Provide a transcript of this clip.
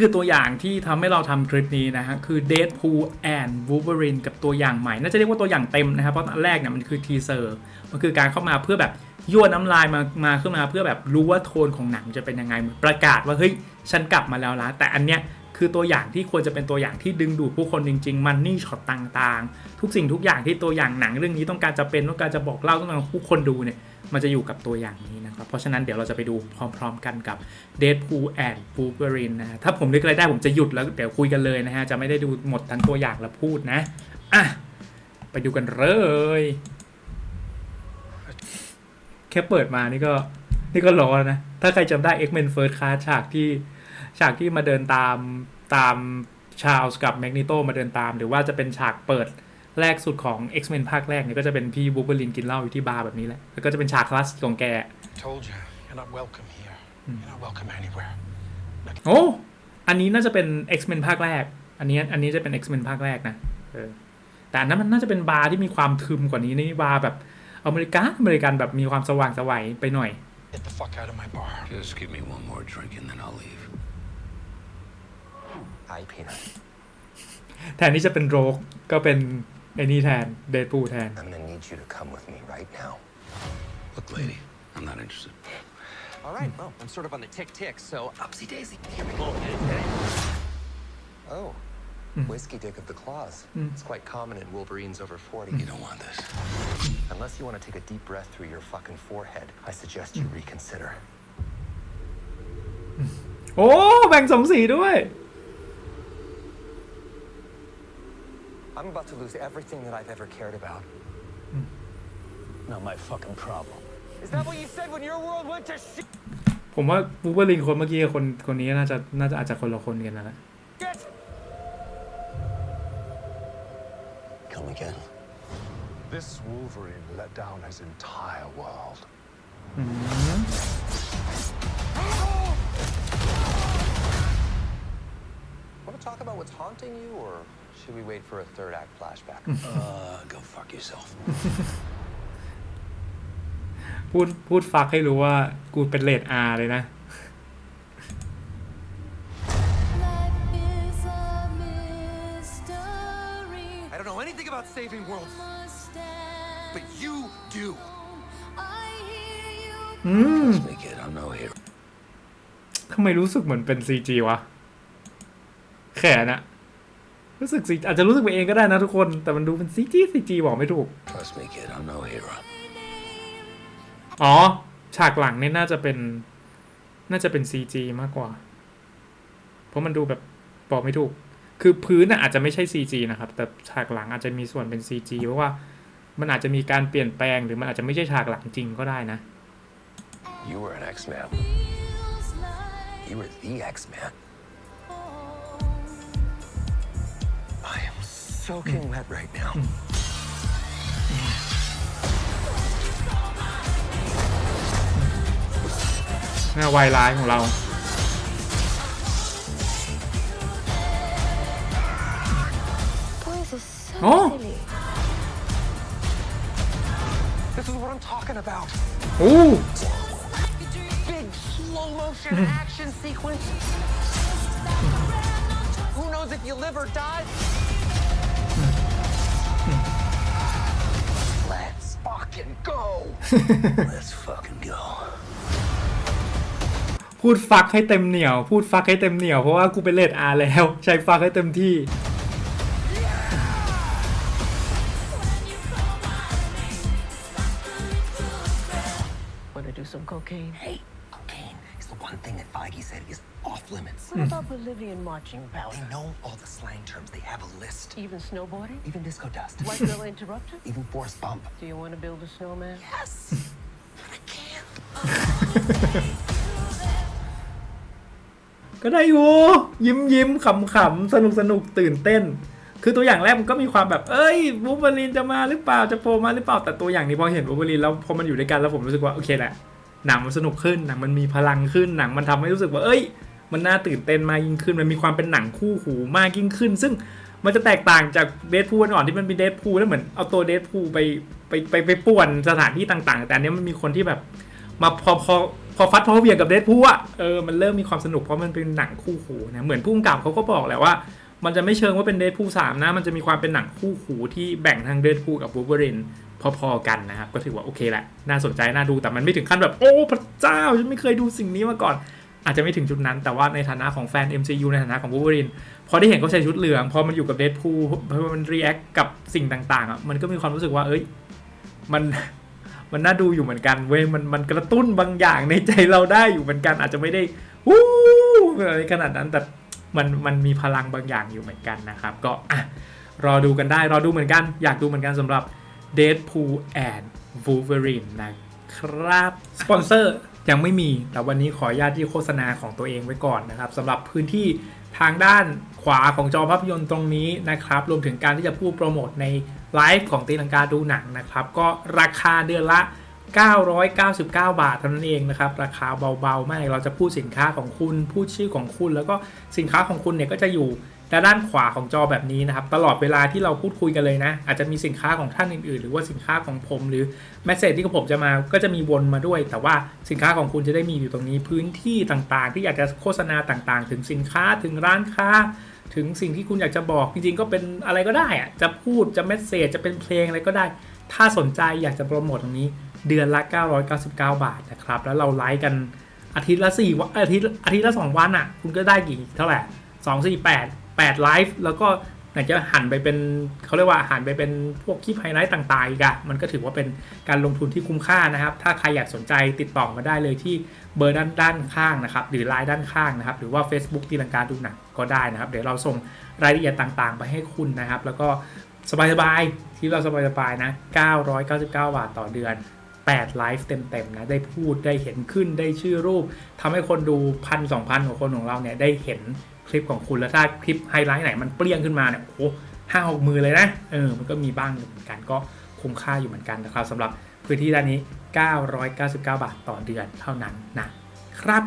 คือตัวอย่างที่ทำให้เราทำคลิปนี้นะฮะ คือ Deadpool and Wolverine กับตัวอย่างใหม่ น่าจะเรียกว่าตัวอย่างเต็มนะครับ เพราะตอนแรกเนี่ยมันคือทีเซอร์ มันคือการเข้ามาเพื่อแบบยั่วน้ำลายมา มาขึ้นมาเพื่อแบบรู้ว่าโทนของหนังจะเป็นยังไงเหมือนประกาศว่าเฮ้ยฉันกลับมาแล้วละแต่อันเนี้ยคือตัวอย่างที่ควรจะเป็นตัวอย่างที่ดึงดูดผู้คนจริงๆ มันนี่ช็อตต่างๆ ทุกสิ่งทุกอย่างที่ตัวอย่างหนังเรื่องนี้ต้องการจะเป็นต้องการจะบอกเล่าต้องการให้ผู้คนดูเนี่ย มันจะอยู่กับตัวอย่างนี้นะครับ เพราะฉะนั้นเดี๋ยวเราจะไปดูพร้อมๆกันกับ Deadpool and Wolverine นะ ถ้าผมนึกอะไรได้ผมจะหยุดแล้วเดี๋ยวคุยกันเลยนะฮะ จะไม่ได้ดูหมดทั้งตัวอย่างแล้วพูดนะ อะ ไปดูกันเลย แค่เปิดมานี่ก็ นี่ก็ร้อนนะ ถ้าใครจำได้ X-Men First Class ฉากที่ฉากที่มาเดินตามตามชาลส์กับแมกนิโตมาเดินตาม หรือว่าจะเป็นฉากเปิด แรกสุดของ X-Men ภาคแรกเนี่ยก็จะเป็นพี่บูเบอรินกินเหล้าอยู่ที่บาร์แบบนี้แหละ แล้วก็จะเป็นฉากคลาสสิกของแก Told you, you're not welcome here. You're not welcome anywhere. โอ้ อันนี้น่าจะเป็น X-Men ภาคแรก อันนี้อันนี้จะเป็น X-Men ภาคแรกนะเออแต่อันนั้นมันน่าจะเป็นบาร์ที่มีความทึมกว่านี้นี่บาร์แบบอเมริกันอเมริกันแบบมีความสว่างสวัยไปหน่อย Get the fuck out of my bar. Just give me one more drink and then I'll leave. Hi, Peanut. แทนที่จะเป็นโรกก็เป็น ไอ้นี่แทนเดดพูแทน I'm gonna need you to come with me right now. Look, lady, I'm not interested. All right. Well, I'm sort of on the tick tick, so upsy daisy. Here we go. Oh. Whiskey dick of the claws. It's quite common in Wolverines over 40. You don't want this. Unless you want to take a deep breath through your fucking forehead, I suggest you reconsider. โอ้ แบ่งสมสีด้วย I'm about to lose everything that I've ever cared about. Not my fucking problem. Is that what you said when your world went to shit? ผมว่าบูเบอรินคนเมื่อกี้กับคนคนนี้น่าจะน่าจะอาจจะคนละคนกันแล้วนะ Come again. This Wolverine let down his entire world. Want to talk about what's haunting you, or should we wait for a third act flashback? Uh, go fuck yourself. พูดพูดฟักให้รู้ว่ากูเป็นเลดอาเลยนะ Life is a mystery. I don't know anything about saving worlds, Must stand but you do. I hear you อืม Trust me, kid, I'm no hero. ทำไมรู้สึกเหมือนเป็นซีจีวะ แขนอะ รู้สึกซีอาจจะรู้สึกไปเองก็ได้นะทุกคน แต่มันดูเป็นซีจีซีจีบอกไม่ถูก Trust me, kid, I'm no hero. อ๋อ ฉากหลังเนี่ยน่าจะเป็น น่าจะเป็น CG มากกว่า เพราะมันดูแบบบอกไม่ถูก คือพื้นน่ะอาจจะไม่ใช่ CG นะครับ แต่ฉากหลังอาจจะมีส่วนเป็น CG เพราะว่ามันอาจจะมีการเปลี่ยนแปลงหรือมันอาจจะไม่ใช่ฉากหลังจริงก็ได้นะ You were an X-Man. feels like You were the X-Man. I am soaking wet right now. หน้าวายร้ายของเรา Boys are so Oh. silly. This is what I'm talking about. โอ้ Big slow motion action sequence. Who knows if you live or die? Let's fucking go. Let's fucking go. พูดฟักให้เต็มเหนียว พูดฟักให้เต็มเหนียว เพราะว่ากูเป็นเลดอาแล้ว ใช้ฟักให้เต็มที่ Want to do some cocaine? Hey, cocaine is the one thing that Feige said is off limits. What about Bolivian marching They powder? know all the slang terms. They have a list. Even snowboarding? Even disco dust. Like Bella Interrupted? Even Forrest Bump. Do you want to build a snowman? Yes. But I can't. ก็ได้อยู่ยิ้มยิ้มขำขำสนุกสนุกตื่นเต้น คือตัวอย่างแรกมันก็มีความแบบ เอ้ยบูเบอรีนจะมาหรือเปล่าจะโผล่มาหรือเปล่าแต่ตัวอย่างนี้พอเห็นบูเบอรีนแล้วพอมันอยู่ด้วยกันแล้วผมรู้สึกว่าโอเคแหละ หนังมันสนุกขึ้นหนังมันมีพลังขึ้นหนังมันทำให้รู้สึกว่าเอ้ย มันน่าตื่นเต้นมากยิ่งขึ้น มันมีความเป็นหนังคู่หูมากยิ่งขึ้น ซึ่งมันจะแตกต่างจากเดดพูลก่อนที่มันเป็นเดดพูลแล้วเหมือนเอาตัวเดดพูลไปไปไปไปป่วนสถานที่ต่างๆ แต่อันเนี้ยมันมีคนที่แบบมาพอพอพอฟัดพอเวียงกับเด p พูอะเออมันเริ่มมีความสนุกเพราะมันเป็นหนังคู่หูนะเหมือนผู้กำกับเขาก็บอกแหละว่ามันจะไม่เชิงว่าเป็นเด p พูสามนะ มันจะมีความเป็นหนังคู่หูที่แบ่งทางเด p พูกับวูเ e อริน พอๆกันนะครับ ก็ถือว่าโอเคแหละ น่าสนใจ น่าดู แต่มันไม่ถึงขั้นแบบ โอ้ พระเจ้า ฉันไม่เคยดูสิ่งนี้มาก่อน อาจจะไม่ถึงจุดนั้น แต่ว่าในฐานะของแฟน MCU ในฐานะของวูเ e อริน พอได้เห็นเขาใส่ชุดเหลือง พอมันอยู่กับเด p พูพอมันรีแอคกับสิ่งต่างๆอะ มันก็มีความรู้สึกว่า เอ้ย มัน มันน่าดูอยู่เหมือนกัน เว้ย มัน มันกระตุ้นบางอย่างในใจเราได้อยู่เหมือนกัน อาจจะไม่ได้วู้อะไรขนาดนั้น แต่ มัน มันมีพลังบางอย่างอยู่เหมือนกันนะครับ ก็อะรอดูกันได้ รอดูเหมือนกัน อยากดูเหมือนกันสำหรับ Deadpool and Wolverine นะครับสปอนเซอร์ยังไม่มีแต่วันนี้ขออนุญาตที่โฆษณาของตัวเองไว้ก่อนนะครับสำหรับพื้นที่ทางด้านขวาของจอภาพยนตร์ตรงนี้นะครับ รวมถึงการที่จะพูดโปรโมทในไลฟ์ของตีลังกาดูหนังนะครับ ก็ราคาเดือนละ 999 บาทเท่านั้นเองนะครับ ราคาเบาๆมากเราจะพูดสินค้าของคุณ พูดชื่อของคุณ แล้วก็สินค้าของคุณเนี่ยก็จะอยู่ และด้านขวาของจอแบบนี้นะครับ ตลอดเวลาที่เราพูดคุยกันเลยนะ อาจจะมีสินค้าของท่านอื่นๆ หรือว่าสินค้าของผม หรือแมสเซจที่ผมจะมาก็จะมีวนมาด้วย แต่ว่าสินค้าของคุณจะได้มีอยู่ตรงนี้พื้นที่ต่างๆ ที่อยากจะโฆษณาต่างๆ ถึงสินค้าถึงร้านค้า ถึงสิ่งที่คุณอยากจะบอกจริงๆ ก็เป็นอะไรก็ได้อะจะพูดจะเมสเซจจะเป็นเพลงอะไรก็ได้ ถ้าสนใจอยากจะโปรโมทตรงนี้เดือนละ 999 บาทนะครับแล้วเราไลฟ์กันอาทิตย์ละ4วันอาทิตย์อาทิตย์ละ 2 วันอะคุณก็ได้กี่เท่าไหร่2 4 8ไลฟ์แล้วก็ไหนจะหันไปเป็นเขาเรียกว่าหันไปเป็นพวกคลิปไฮไลท์ต่างๆอีกอะมันก็ถือว่าเป็นการลงทุนที่คุ้มค่านะครับ ถ้าใครอยากสนใจติดต่อมาได้เลยที่เบอร์ด้านด้านข้างนะครับ หรือไลน์ด้านข้างนะครับ หรือว่า Facebook ตีลังกาดูหนังก็ได้นะครับ เดี๋ยวเราส่งรายละเอียดต่างๆ ไปให้คุณนะครับ แล้วก็สบายๆที่เราสบายๆนะ 999 บาทต่อเดือน8ไลฟ์เต็มๆนะได้พูดได้เห็นขึ้นได้ชื่อรูปทำให้คนดูพันสองพันของคนของเราเนี่ยได้เห็น คลิปของคุณแล้วถ้าคลิปไฮไลท์ไหนมันเปรี้ยงขึ้นมาเนี่ยโอ้หห้าหกมือเลยนะเออมันก็มีบ้างอยู่เหมือนกันก็คุ้มค่าอยู่เหมือนกันนะครับสำหรับพื้นที่ด้านนี้ 999 บาทต่อเดือนเท่านั้นนะครับ